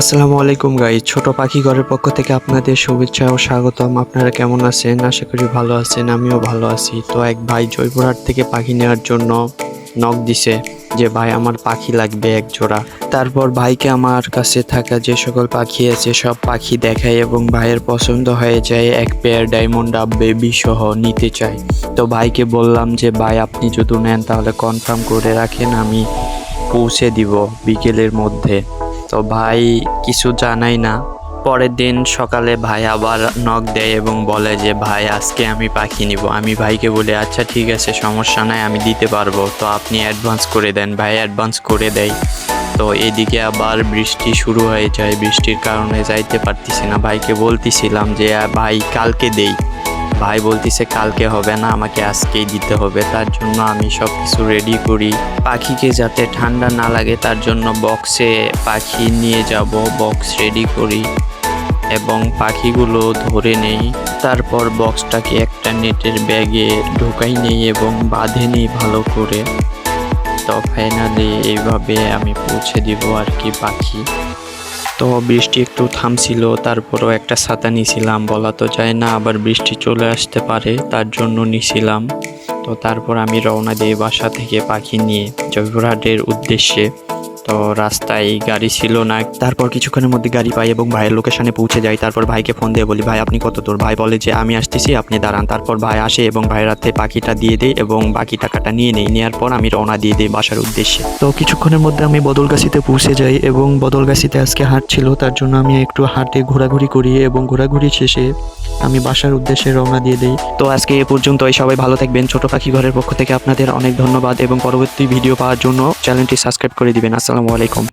আসসালামু আলাইকুম গাই ছোট পাখি ঘরের পক্ষ থেকে আপনাদের শুভেচ্ছা ও স্বাগতম। আপনারা কেমন আছেন? আশা করি ভালো আছেন, আমিও ভালো আছি। তো এক ভাই জয়পুরহাট থেকে পাখি নেওয়ার জন্য নক দিছে যে, ভাই, আমার পাখি লাগবে এক জোড়া। তারপর ভাইকে আমার কাছে থাকা যে সকল পাখি আছে, সব পাখি দেখাই এবং ভাইয়ের পছন্দ হয়ে যায় এক পেয়ার ডায়মন্ড আপ বেবি সহ নিতে চাই তো ভাইকে বললাম যে, ভাই, আপনি যদি নেন তাহলে কনফার্ম করে রাখেন, আমি পৌঁছে দিব বিকেলের মধ্যে। তো ভাই কিছু জানাই না। পরের দিন সকালে ভাই আবার নক দেয় এবং বলে যে, ভাই, আজকে আমি পাখি নিব। আমি ভাইকে বলি আচ্ছা ঠিক আছে, সমস্যা নাই, আমি দিতে পারব। তো আপনি অ্যাডভান্স করে দেন। ভাই অ্যাডভান্স করে দেয়। তো এদিকে আবার বৃষ্টি শুরু হয়ে যায়। বৃষ্টির কারণে যাইতে পারতেছি না। ভাইকে বলতেছিলাম যে, ভাই, কালকে দেই। ভাই বলতেছে, কালকে হবে না, আমাকে আজকেই দিতে হবে। তার জন্য আমি সব কিছু রেডি করি। পাখিকে যাতে ঠান্ডা না লাগে, তার জন্য বক্সে পাখি নিয়ে যাব বক্স রেডি করি এবং পাখিগুলো ধরে নেই। তারপর বক্সটাকে একটা নেটের ব্যাগে ঢোকাই নেই এবং বাঁধে নেই ভালো করে। তো ফাইনালি এইভাবে আমি পৌঁছে দিব আর কি পাখি। তো বৃষ্টি একটু থামছিল, তারপরও একটা ছাতা নিছিলাম। বলা তো যায় না, আবার বৃষ্টি চলে আসতে পারে, তার জন্য নিছিলাম। তো তারপর আমি রওনা দিই বাসা থেকে পাখি নিয়ে, জয়পুরহাটের উদ্দেশ্যে। তো রাস্তায় গাড়ি ছিল না। তারপর কিছুক্ষণের মধ্যে গাড়ি পাই এবং ভাইয়ের লোকেশনে পৌঁছে যাই তারপর ভাইকে ফোন দিয়ে বলি, ভাই, আপনি কত দূর? ভাই বলে যে, আমি আসতেছি, আপনি দাঁড়ান। তারপর ভাই আসে এবং ভাইয়ের হাতে পাখিটা দিয়ে দেয় এবং বাকি টাকাটা নিয়ে নেই নেওয়ার পর আমি রওনা দিয়ে দিই বাসার উদ্দেশ্যে। তো কিছুক্ষণের মধ্যে আমি বদলগাছিতে পৌঁছে যাই এবং বদলগাছিতে আজকে হাট ছিল, তার জন্য আমি একটু হাটে ঘোরাঘুরি করি এবং ঘোরাঘুরি শেষে আমি বাসার উদ্দেশ্যে রওনা দিয়ে দিই। তো আজকে এ পর্যন্তই। সবাই ভালো থাকবেন। ছোট পাখি ঘরের পক্ষ থেকে আপনাদের অনেক ধন্যবাদ এবং পরবর্তী ভিডিও পাওয়ার জন্য চ্যানেলটি সাবস্ক্রাইব করে দিবেন। আসসালামু আলাইকুম।